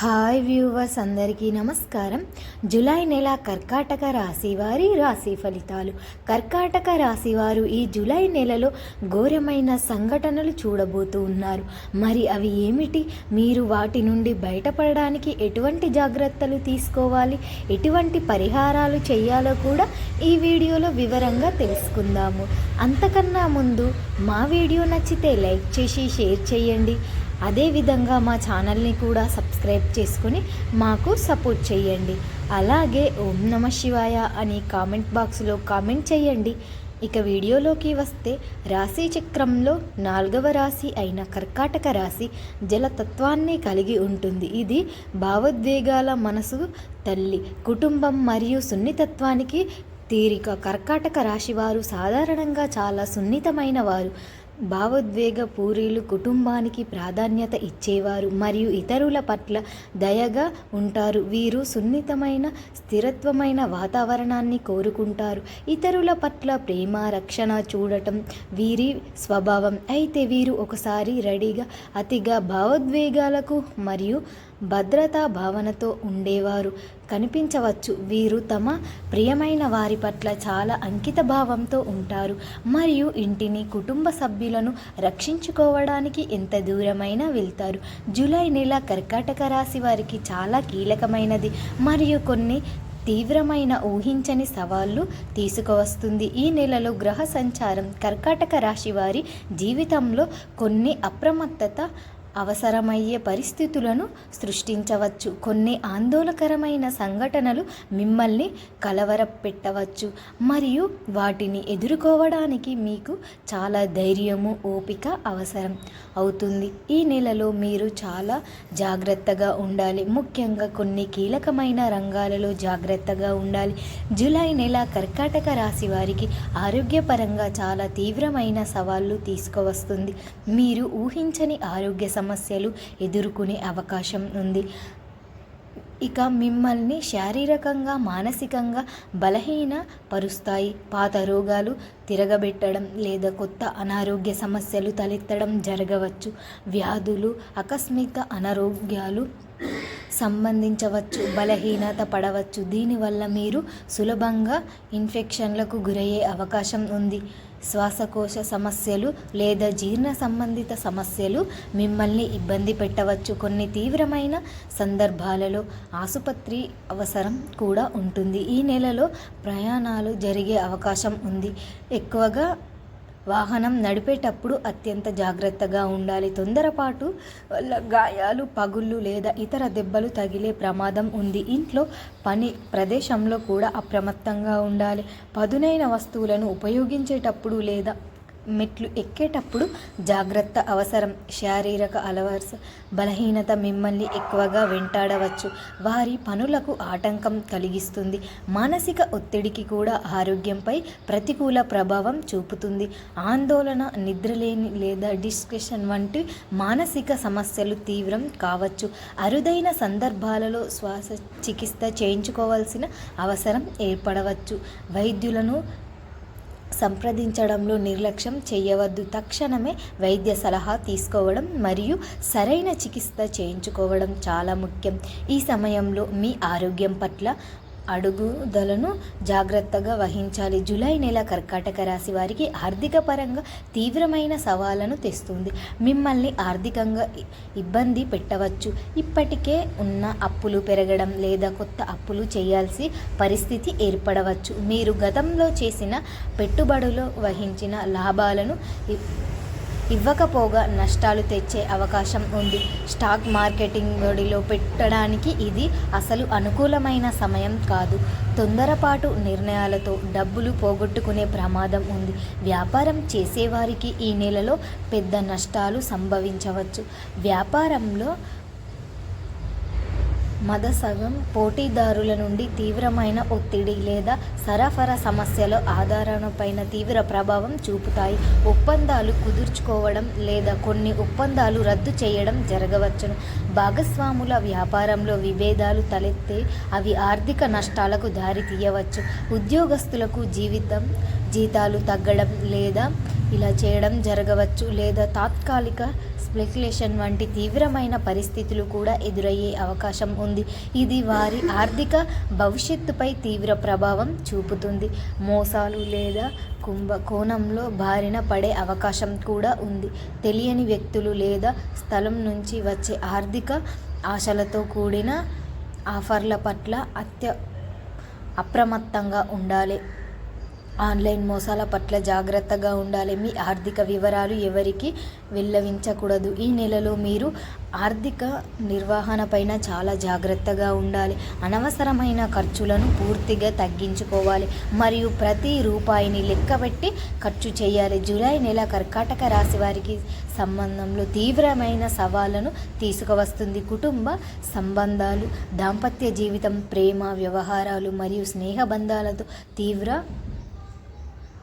Hi viewers అందరికీ నమస్కారం. July నెల కర్కాటక రాశి వారి రాశి ఫలితాలు. కర్కాటక రాశి వారు ఈ జూలై నెలలో ఘోరమైన సంఘటనలు చూడబోతూ ఉన్నారు. మరి అవి ఏమిటి? మీరు వాటి నుండి బయటపడడానికి ఎటువంటి జాగ్రత్తలు తీసుకోవాలి? ఎటువంటి పరిహారాలు చేయాలో కూడా ఈ వీడియోలో వివరంగా తెలుసుకుందాము. అంతకన్నా ముందు మా వీడియో నచ్చితే లైక్ చేసి షేర్ చేయండి. అదేవిధంగా మా ఛానల్ని కూడా సబ్స్క్రైబ్ చేసుకుని మాకు సపోర్ట్ చేయండి. అలాగే ఓం నమ శివాయ అని కామెంట్ బాక్స్లో కామెంట్ చేయండి. ఇక వీడియోలోకి వస్తే రాశి చక్రంలో నాలుగవ రాశి అయిన కర్కాటక రాశి జలతత్వాన్ని కలిగి ఉంటుంది. ఇది భావోద్వేగాల మనసు తల్లి కుటుంబం మరియు సున్నితత్వానికి తీరిక. కర్కాటక రాశి వారు సాధారణంగా చాలా సున్నితమైన వారు. భావోద్వేగ పూరీలు కుటుంబానికి ప్రాధాన్యత ఇచ్చేవారు మరియు ఇతరుల పట్ల దయగా ఉంటారు. వీరు సున్నితమైన స్థిరత్వమైన వాతావరణాన్ని కోరుకుంటారు. ఇతరుల పట్ల ప్రేమ రక్షణ చూడటం వీరి స్వభావం. అయితే వీరు ఒకసారి రెడీగా అతిగా భావోద్వేగాలకు మరియు భద్రతా భావనతో ఉండేవారు. కనిపించవచ్చు వీరు తమ ప్రియమైన వారి పట్ల చాలా అంకిత భావంతో ఉంటారు. మరియు ఇంటిని కుటుంబ సభ్యులను రక్షించుకోవడానికి ఎంత దూరమైనా వెళ్తారు. జూలై నెల కర్కాటక రాశి వారికి చాలా కీలకమైనది. మరియు కొన్ని తీవ్రమైన ఊహించని సవాళ్ళు తీసుకువస్తుంది. ఈ నెలలో గ్రహ సంచారం కర్కాటక రాశి వారి జీవితంలో కొన్ని అప్రమత్తత అవసరమయ్యే పరిస్థితులను సృష్టించవచ్చు. కొన్ని ఆందోళనకరమైన సంఘటనలు మిమ్మల్ని కలవరపెట్టవచ్చు మరియు వాటిని ఎదుర్కోవడానికి మీకు చాలా ధైర్యము ఓపిక అవసరం అవుతుంది. ఈ నెలలో మీరు చాలా జాగ్రత్తగా ఉండాలి. ముఖ్యంగా కొన్ని కీలకమైన రంగాలలో జాగ్రత్తగా ఉండాలి. జూలై నెల కర్కాటక రాశి వారికి ఆరోగ్యపరంగా చాలా తీవ్రమైన సవాళ్ళు తీసుకువస్తుంది. మీరు ఊహించని ఆరోగ్య సమస్యలు ఎదుర్కొనే అవకాశం ఉంది. ఇక మిమ్మల్ని శారీరకంగా మానసికంగా బలహీన పరుస్తాయి పాత రోగాలు తిరగబెట్టడం లేదా కొత్త అనారోగ్య సమస్యలు తలెత్తడం జరగవచ్చు. వ్యాధులు ఆకస్మిక అనారోగ్యాలు సంబంధించవచ్చు. బలహీనత పడవచ్చు. దీనివల్ల మీరు సులభంగా ఇన్ఫెక్షన్లకు గురయ్యే అవకాశం ఉంది. శ్వాసకోశ సమస్యలు లేదా జీర్ణ సంబంధిత సమస్యలు మిమ్మల్ని ఇబ్బంది పెట్టవచ్చు. కొన్ని తీవ్రమైన సందర్భాలలో ఆసుపత్రి అవసరం కూడా ఉంటుంది. ఈ నెలలో ప్రయాణాలు జరిగే అవకాశం ఉంది. ఎక్కువగా వాహనం నడిపేటప్పుడు అత్యంత జాగ్రత్తగా ఉండాలి. తొందరపాటు వల్ల గాయాలు పగుళ్ళు లేదా ఇతర దెబ్బలు తగిలే ప్రమాదం ఉంది. ఇంట్లో పని ప్రదేశంలో కూడా అప్రమత్తంగా ఉండాలి. పదునైన వస్తువులను ఉపయోగించేటప్పుడు లేదా మెట్లు ఎక్కేటప్పుడు జాగ్రత్త అవసరం. శారీరక అలవర్స బలహీనత మిమ్మల్ని ఎక్కువగా వెంటాడవచ్చు. వారి పనులకు ఆటంకం కలిగిస్తుంది. మానసిక ఒత్తిడికి కూడా ఆరోగ్యంపై ప్రతికూల ప్రభావం చూపుతుంది. ఆందోళన నిద్రలేని లేదా డిస్కషన్ వంటి మానసిక సమస్యలు తీవ్రం కావచ్చు. అరుదైన సందర్భాలలో శ్వాస చికిత్స చేయించుకోవాల్సిన అవసరం ఏర్పడవచ్చు. వైద్యులను సంప్రదించడంలో నిర్లక్ష్యం చేయవద్దు. తక్షణమే వైద్య సలహా తీసుకోవడం మరియు సరైన చికిత్స చేయించుకోవడం చాలా ముఖ్యం. ఈ సమయంలో మీ ఆరోగ్యం పట్ల అడుగుదలను జాగ్రత్తగా వహించాలి. జూలై నెల కర్కాటక రాశి వారికి ఆర్థిక పరంగా తీవ్రమైన సవాళ్ళను తెస్తుంది. మిమ్మల్ని ఆర్థికంగా ఇబ్బంది పెట్టవచ్చు. ఇప్పటికే ఉన్న అప్పులు పెరగడం లేదా కొత్త అప్పులు చేయాల్సి పరిస్థితి ఏర్పడవచ్చు. మీరు గతంలో చేసిన పెట్టుబడులు వహించిన లాభాలను ఇవ్వకపోగా నష్టాలు తెచ్చే అవకాశం ఉంది. స్టాక్ మార్కెటింగ్ ఒడిలో పెట్టడానికి ఇది అసలు అనుకూలమైన సమయం కాదు. తొందరపాటు నిర్ణయాలతో డబ్బులు పోగొట్టుకునే ప్రమాదం ఉంది. వ్యాపారం చేసేవారికి ఈ నెలలో పెద్ద నష్టాలు సంభవించవచ్చు. వ్యాపారంలో మద సగం పోటీదారుల నుండి తీవ్రమైన ఒత్తిడి లేదా సరఫరా సమస్యల ఆధారణపైన తీవ్ర ప్రభావం చూపుతాయి. ఒప్పందాలు కుదుర్చుకోవడం లేదా కొన్ని ఒప్పందాలు రద్దు చేయడం జరగవచ్చును. భాగస్వాముల వ్యాపారంలో విభేదాలు తలెత్తే అవి ఆర్థిక నష్టాలకు దారి తీయవచ్చు ఉద్యోగస్తులకు జీవితం జీతాలు తగ్గడం లేదా ఇలా చేయడం జరగవచ్చు లేదా తాత్కాలిక స్పెక్యులేషన్ వంటి తీవ్రమైన పరిస్థితులు కూడా ఎదురయ్యే అవకాశం ఉంది. ఇది వారి ఆర్థిక భవిష్యత్తుపై తీవ్ర ప్రభావం చూపుతుంది. మోసాలు లేదా కుంభ కోణంలో బారిన పడే అవకాశం కూడా ఉంది. తెలియని వ్యక్తులు లేదా స్థలం నుంచి వచ్చే ఆర్థిక ఆశలతో కూడిన ఆఫర్ల పట్ల అత్య అప్రమత్తంగా ఉండాలి. ఆన్లైన్ మోసాల పట్ల జాగ్రత్తగా ఉండాలి. మీ ఆర్థిక వివరాలు ఎవరికి వెళ్ళవించకూడదు ఈ నెలలో మీరు ఆర్థిక నిర్వహణ పైన చాలా జాగ్రత్తగా ఉండాలి. అనవసరమైన ఖర్చులను పూర్తిగా తగ్గించుకోవాలి. మరియు ప్రతి రూపాయిని లెక్కబెట్టి ఖర్చు చేయాలి. జూలై నెల కర్కాటక రాశి వారికి సంబంధంలో తీవ్రమైన సవాళ్ళను తీసుకువస్తుంది. కుటుంబ సంబంధాలు దాంపత్య జీవితం ప్రేమ వ్యవహారాలు మరియు స్నేహబంధాలతో తీవ్ర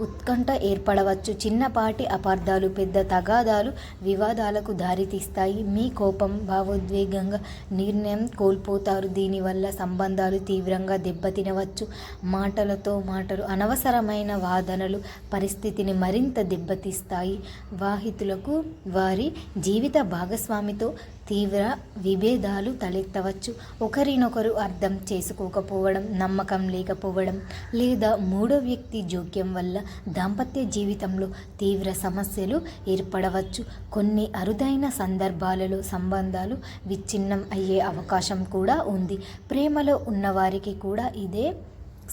ఉత్కంఠ ఏర్పడవచ్చు. చిన్నపాటి అపార్థాలు పెద్ద తగాదాలు వివాదాలకు దారితీస్తాయి. మీ కోపం భావోద్వేగంగా నిర్ణయం కోల్పోతారు. దీనివల్ల సంబంధాలు తీవ్రంగా దెబ్బతినవచ్చు. మాటలతో మాటలు అనవసరమైన వాదనలు పరిస్థితిని మరింత దెబ్బతీస్తాయి. వాహితులకు వారి జీవిత భాగస్వామితో తీవ్ర విభేదాలు తలెత్తవచ్చు. ఒకరినొకరు అర్థం చేసుకోకపోవడం నమ్మకం లేకపోవడం లేదా మూడో వ్యక్తి జోక్యం వల్ల దాంపత్య జీవితంలో తీవ్ర సమస్యలు ఏర్పడవచ్చు. కొన్ని అరుదైన సందర్భాలలో సంబంధాలు విచ్ఛిన్నం అయ్యే అవకాశం కూడా ఉంది. ప్రేమలో ఉన్నవారికి కూడా ఇదే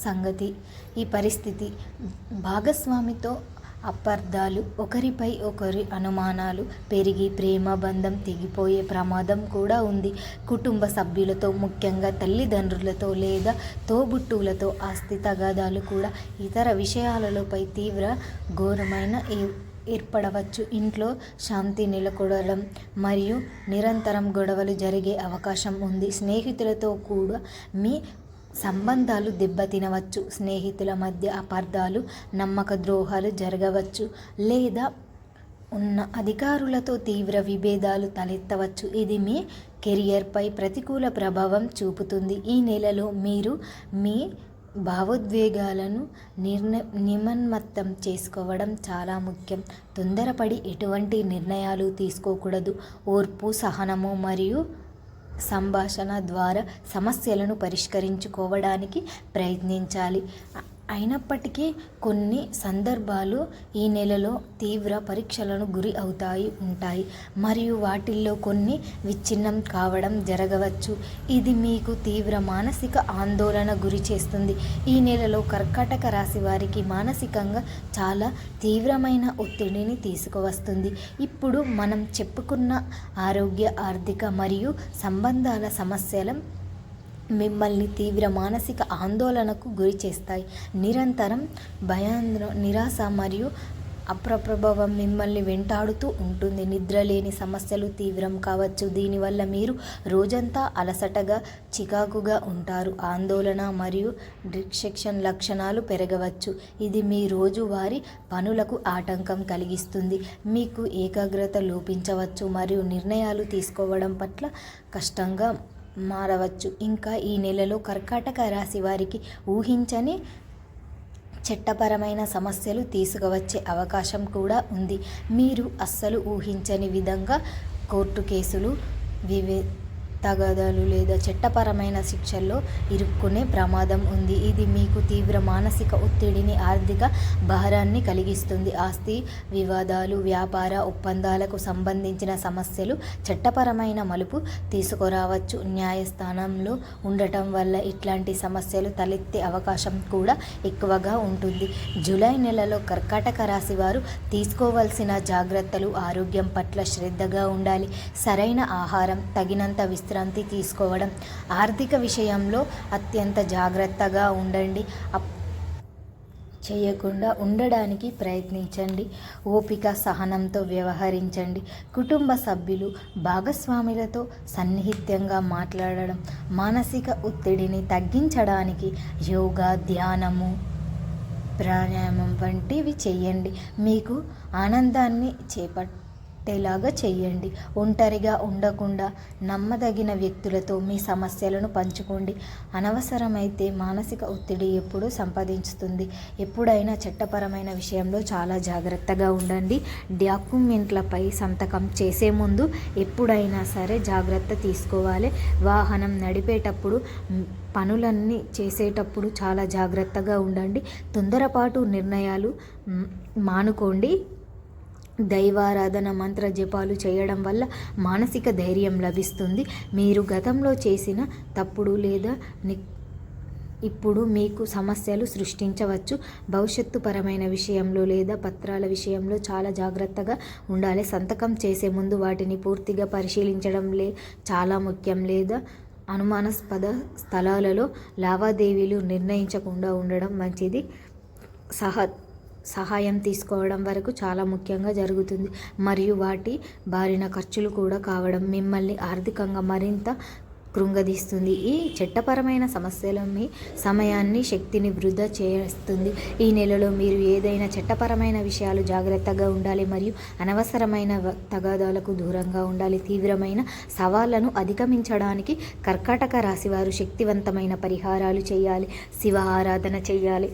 సంగతి. ఈ పరిస్థితి భాగస్వామితో అపార్థాలు. ఒకరిపై ఒకరి అనుమానాలు పెరిగి ప్రేమ బంధం తెగిపోయే ప్రమాదం కూడా ఉంది. కుటుంబ సభ్యులతో ముఖ్యంగా తల్లిదండ్రులతో లేదా తోబుట్టువులతో ఆస్తి తగాదాలు కూడా ఇతర విషయాలలోపై తీవ్ర ఘోరమైన ఏర్పడవచ్చు. ఇంట్లో శాంతి నెలకొడడం మరియు నిరంతరం గొడవలు జరిగే అవకాశం ఉంది. స్నేహితులతో కూడా మీ సంబంధాలు దెబ్బతినవచ్చు. స్నేహితుల మధ్య అపార్థాలు నమ్మక ద్రోహాలు జరగవచ్చు లేదా ఉన్న అధికారులతో తీవ్ర విభేదాలు తలెత్తవచ్చు. ఇది మీ కెరియర్పై ప్రతికూల ప్రభావం చూపుతుంది. ఈ నెలలో మీరు మీ భావోద్వేగాలను నిర్ణ నిమన్మత్తం చేసుకోవడం చాలా ముఖ్యం. తొందరపడి ఎటువంటి నిర్ణయాలు తీసుకోకూడదు. ఓర్పు సహనము మరియు సంభాషణ ద్వారా సమస్యలను పరిష్కరించుకోవడానికి ప్రయత్నించాలి. అయినప్పటికీ కొన్ని సందర్భాలు ఈ నెలలో తీవ్ర పరీక్షలను గురి అవుతాయి ఉంటాయి. మరియు వాటిల్లో కొన్ని విచ్ఛిన్నం కావడం జరగవచ్చు. ఇది మీకు తీవ్ర మానసిక ఆందోళన గురి చేస్తుంది. ఈ నెలలో కర్కాటక రాశి వారికి మానసికంగా చాలా తీవ్రమైన ఒత్తిడిని తీసుకువస్తుంది. ఇప్పుడు మనం చెప్పుకున్న ఆరోగ్య ఆర్థిక మరియు సంబంధాల సమస్యల మిమ్మల్ని తీవ్ర మానసిక ఆందోళనకు గురి చేస్తాయి. నిరంతరం భయాంద్ర నిరాశ మరియు అప్రప్రభావం మిమ్మల్ని వెంటాడుతూ ఉంటుంది. నిద్రలేని సమస్యలు తీవ్రం కావచ్చు. దీనివల్ల మీరు రోజంతా అలసటగా చికాకుగా ఉంటారు. ఆందోళన మరియు డిస్ట్రక్షన్ లక్షణాలు పెరగవచ్చు. ఇది మీ రోజువారీ పనులకు ఆటంకం కలిగిస్తుంది. మీకు ఏకాగ్రత లోపించవచ్చు మరియు నిర్ణయాలు తీసుకోవడం పట్ల కష్టంగా మారవచ్చు. ఇంకా ఈ నెలలో కర్కాటక రాశి వారికి ఊహించని చట్టపరమైన సమస్యలు తీసుకువచ్చే అవకాశం కూడా ఉంది. మీరు అస్సలు ఊహించని విధంగా కోర్టు కేసులు వివే తగాదాలు లేదా చట్టపరమైన శిక్షల్లో ఇరుక్కునే ప్రమాదం ఉంది. ఇది మీకు తీవ్ర మానసిక ఒత్తిడిని ఆర్థిక భారాన్ని కలిగిస్తుంది. ఆస్తి వివాదాలు వ్యాపార ఒప్పందాలకు సంబంధించిన సమస్యలు చట్టపరమైన మలుపు తీసుకురావచ్చు. న్యాయస్థానంలో ఉండటం వల్ల ఇట్లాంటి సమస్యలు తలెత్తే అవకాశం కూడా ఎక్కువగా ఉంటుంది. జూలై నెలలో కర్కాటక రాశి వారు తీసుకోవలసిన జాగ్రత్తలు ఆరోగ్యం పట్ల శ్రద్ధగా ఉండాలి. సరైన ఆహారం తగినంత విశ్రాంతి తీసుకోవడం. ఆర్థిక విషయంలో అత్యంత జాగ్రత్తగా ఉండండి. అప్ చేయకుండా ఉండడానికి ప్రయత్నించండి. ఓపిక సహనంతో వ్యవహరించండి. కుటుంబ సభ్యులు భాగస్వాములతో సన్నిహిత్యంగా మాట్లాడడం మానసిక ఒత్తిడిని తగ్గించడానికి యోగా ధ్యానము ప్రాణాయామం వంటివి చేయండి. మీకు ఆనందాన్ని చేపట్ పట్టేలాగా చేయండి ఒంటరిగా ఉండకుండా నమ్మదగిన వ్యక్తులతో మీ సమస్యలను పంచుకోండి. అనవసరమైతే మానసిక ఒత్తిడి ఎప్పుడూ సంపాదించుతుంది. ఎప్పుడైనా చట్టపరమైన విషయంలో చాలా జాగ్రత్తగా ఉండండి. డాక్యుమెంట్లపై సంతకం చేసే ముందు ఎప్పుడైనా సరే జాగ్రత్త తీసుకోవాలి. వాహనం నడిపేటప్పుడు పనులన్నీ చేసేటప్పుడు చాలా జాగ్రత్తగా ఉండండి. తొందరపాటు నిర్ణయాలు మానుకోండి. దైవారాధన మంత్ర జపాలు చేయడం వల్ల మానసిక ధైర్యం లభిస్తుంది. మీరు గతంలో చేసిన తప్పుడు లేదా ని ఇప్పుడు మీకు సమస్యలు సృష్టించవచ్చు. భవిష్యత్తు పరమైన విషయంలో లేదా పత్రాల విషయంలో చాలా జాగ్రత్తగా ఉండాలి. సంతకం చేసే ముందు వాటిని పూర్తిగా పరిశీలించడం లే చాలా ముఖ్యం. లేదా అనుమానాస్పద స్థలాలలో లావాదేవీలు నిర్ణయించకుండా ఉండడం మంచిది. సహ సహాయం తీసుకోవడం వరకు చాలా ముఖ్యంగా జరుగుతుంది. మరియు వాటి బారిన ఖర్చులు కూడా కావడం మిమ్మల్ని ఆర్థికంగా మరింత కృంగదీస్తుంది. ఈ చట్టపరమైన సమస్యలు మీ సమయాన్ని శక్తిని వృధా చేస్తుంది. ఈ నెలలో మీరు ఏదైనా చట్టపరమైన విషయాలు జాగ్రత్తగా ఉండాలి మరియు అనవసరమైన తగాదాలకు దూరంగా ఉండాలి. తీవ్రమైన సవాళ్ళను అధిగమించడానికి కర్కాటక రాశివారు శక్తివంతమైన పరిహారాలు చేయాలి. శివ ఆరాధన చేయాలి.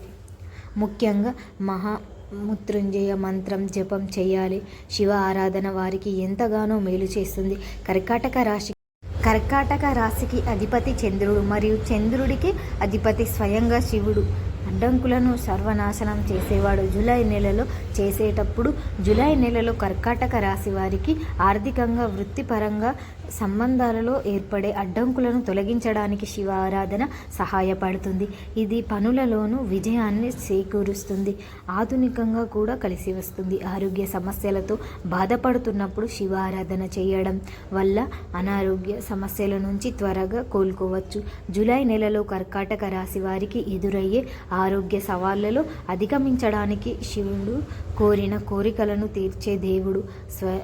ముఖ్యంగా మహా మృత్యుంజయ మంత్రం జపం చేయాలి. శివ ఆరాధన వారికి ఎంతగానో మేలు చేస్తుంది. కర్కాటక రాశి కర్కాటక రాశికి అధిపతి చంద్రుడు మరియు చంద్రుడికి అధిపతి స్వయంగా శివుడు. అడ్డంకులను సర్వనాశనం చేసేవాడు జూలై నెలలో చేసేటప్పుడు జూలై నెలలో కర్కాటక రాశి వారికి ఆర్థికంగా వృత్తిపరంగా సంబంధాలలో ఏర్పడే అడ్డంకులను తొలగించడానికి శివ ఆరాధన సహాయపడుతుంది. ఇది పనులలోనూ విజయాన్ని చేకూరుస్తుంది. ఆధునికంగా కూడా కలిసి వస్తుంది. ఆరోగ్య సమస్యలతో బాధపడుతున్నప్పుడు శివ ఆరాధన చేయడం వల్ల అనారోగ్య సమస్యల నుంచి త్వరగా కోలుకోవచ్చు. జూలై నెలలో కర్కాటక రాశి వారికి ఎదురయ్యే ఆరోగ్య సవాళ్ళలో అధిగమించడానికి శివుడు కోరిన కోరికలను తీర్చే దేవుడు స్వ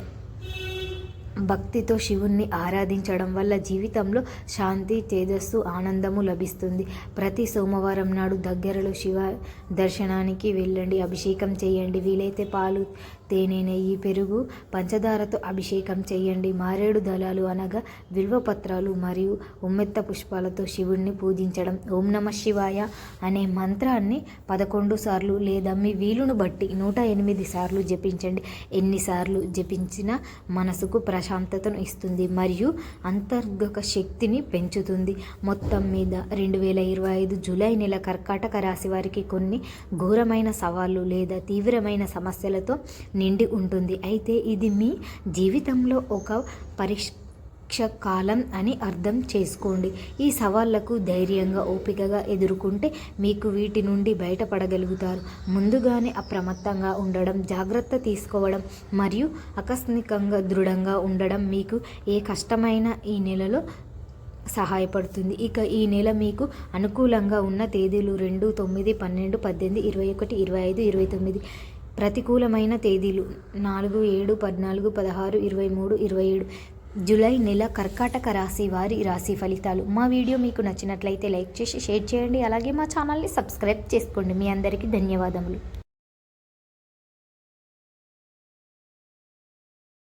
భక్తితో శివుణ్ణి ఆరాధించడం వల్ల జీవితంలో శాంతి తేజస్సు ఆనందము లభిస్తుంది. ప్రతి సోమవారం నాడు దగ్గరలో శివ దర్శనానికి వెళ్ళండి అభిషేకం చేయండి. వీలైతే పాలు తేనె నెయ్యి పెరుగు పంచదారతో అభిషేకం చేయండి. మారేడు దళాలు అనగా విల్వపత్రాలు మరియు ఉమ్మెత్త పుష్పాలతో శివుణ్ణి పూజించడం. ఓం నమ శివాయ అనే మంత్రాన్ని పదకొండు సార్లు లేదా మీ వీలును బట్టి నూట ఎనిమిది సార్లు జపించండి. ఎన్నిసార్లు జపించినా మనసుకు ప్రశాంతతను ఇస్తుంది మరియు అంతర్గత శక్తిని పెంచుతుంది. మొత్తం మీద రెండు వేల ఇరవై ఐదు జూలై నెల కర్కాటక రాశి వారికి కొన్ని ఘోరమైన సవాళ్ళు లేదా తీవ్రమైన సమస్యలతో నిండి ఉంటుంది. అయితే ఇది మీ జీవితంలో ఒక పరీక్ష కాలం అని అర్థం చేసుకోండి. ఈ సవాళ్ళకు ధైర్యంగా ఓపికగా ఎదుర్కొంటే మీకు వీటి నుండి బయటపడగలుగుతారు. ముందుగానే అప్రమత్తంగా ఉండడం జాగ్రత్త తీసుకోవడం మరియు ఆకస్మికంగా దృఢంగా ఉండడం మీకు ఏ కష్టమైన ఈ నెలలో సహాయపడుతుంది. ఇక ఈ నెల మీకు అనుకూలంగా ఉన్న తేదీలు రెండు తొమ్మిది పన్నెండు పద్దెనిమిది ఇరవై ఒకటి ఇరవై ఐదు ఇరవై తొమ్మిది. ప్రతికూలమైన తేదీలు నాలుగు ఏడు పద్నాలుగు పదహారు ఇరవై మూడు ఇరవై ఏడు. జూలై నెల కర్కాటక రాశి వారి రాశి ఫలితాలు. మా వీడియో మీకు నచ్చినట్లయితే లైక్ చేసి షేర్ చేయండి. అలాగే మా ఛానల్ని సబ్స్క్రైబ్ చేసుకోండి. మీ అందరికీ ధన్యవాదములు.